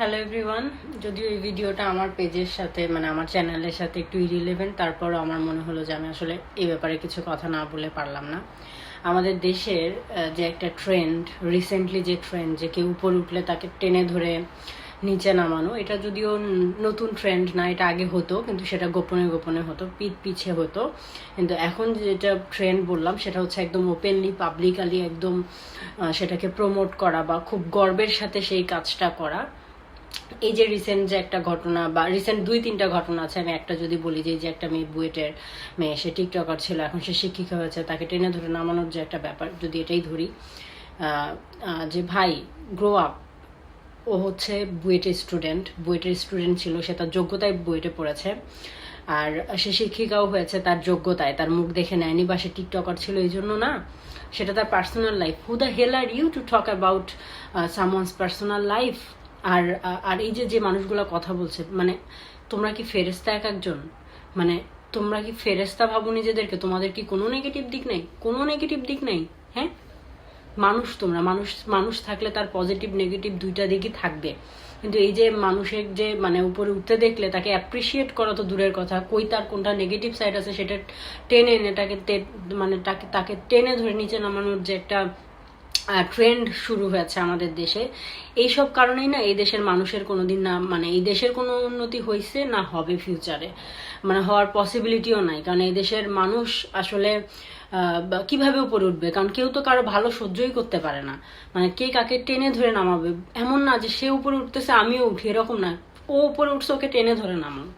Hello everyone যদিও এই ভিডিওটা আমার পেজের সাথে মানে আমার চ্যানেলের সাথে একটু ইরিলেভেন্ট তারপরও আমার মনে হলো যে আমি আসলে এই ব্যাপারে কিছু কথা না বলে পারলাম না। আমাদের দেশের যে একটা ট্রেন্ড রিসেন্টলি যে ট্রেন্ড যে কেউ উপর উঠলে তাকে টেনে ধরে নিচে নামানো, এটা যদিও নতুন ট্রেন্ড না, এটা আগে হতো, কিন্তু সেটা গোপনে গোপনে হতো, পিঠ পিছে হতো। কিন্তু এখন যেটা ট্রেন্ড বললাম, সেটা হচ্ছে একদম ওপেনলি পাবলিকালি একদম সেটাকে প্রমোট করা বা খুব গর্বের সাথে সেই কাজটা করা। এই যে রিসেন্ট যে একটা ঘটনা বা রিসেন্ট দুই তিনটা ঘটনা আছে, আমি একটা যদি বলি যে যে একটা মেয়ে বুয়েটের মেয়ে, সে টিকটকার ছিল, এখন সে শিক্ষিকা হয়েছে, তাকে টেনে ধরে নামানোর যে একটা ব্যাপার, যদি এটাই ধরি যে ভাই গ্রো আপ ও হচ্ছে বুয়েটের স্টুডেন্ট বুয়েটের স্টুডেন্ট ছিল, সে তার যোগ্যতায় বুয়েটে পড়েছে, আর সে শিক্ষিকাও হয়েছে তার যোগ্যতায়, তার মুখ দেখে নেয়নি বা সে টিকটকার ছিল, এই জন্য না, সেটা তার personal life who the hell are you to talk about someone's personal life আর আর এই যে যে মানুষগুলো কথা বলছে মানে তোমরা কি ফেরেস্তা এক একজন? মানে তোমরা কি ফেরেস্তা ভাবো নিজেদেরকে? তোমাদের কি কোনো নেগেটিভ দিক নেই? কোনো নেগেটিভ দিক নেই? হ্যাঁ? মানুষ তোমরা, মানুষ মানুষ থাকলে তার পজিটিভ নেগেটিভ দুইটা দিকই থাকবে। কিন্তু এই যে মানুষের যে মানে উপরে উঠতে দেখলে, তাকে অ্যাপ্রিসিয়েট করা তো দূরের কথা। কই তার কোনটা নেগেটিভ সাইড আছে, সেটা টেনে এনে তাকে মানে তাকে তাকে টেনে ধরে নিচে নামানোর যে একটা ট্রেন্ড শুরু হয়েছে আমাদের দেশে। এইসব কারণেই না এই দেশের মানুষের কোনো দিন না মানে এই দেশের কোনো উন্নতি হয়েছে না হবে ফিউচারে মানে হওয়ার পসিবিলিটিও নাই। কারণ এই দেশের মানুষ আসলে কীভাবে উপরে উঠবে? কারণ কেউ তো কারও ভালো সহ্যই করতে পারে না। মানে কে কাকে টেনে ধরে নামাবে? এমন না যে সে উপরে উঠতেছে, আমিও উঠি। এরকম না। ও উপরে উঠছে, ওকে টেনে ধরে নামাও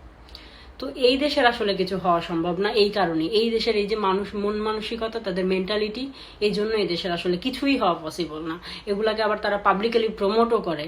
তো এই দেশের আসলে কিছু হওয়া সম্ভব না, এই কারণে এই দেশের এই যে মানুষ, মন মানসিকতা, তাদের মেন্টালিটি এই জন্য এই দেশের আসলে কিছুই হওয়া পসিবল না। এগুলাকে আবার তারা পাবলিকালি প্রমোটও করে।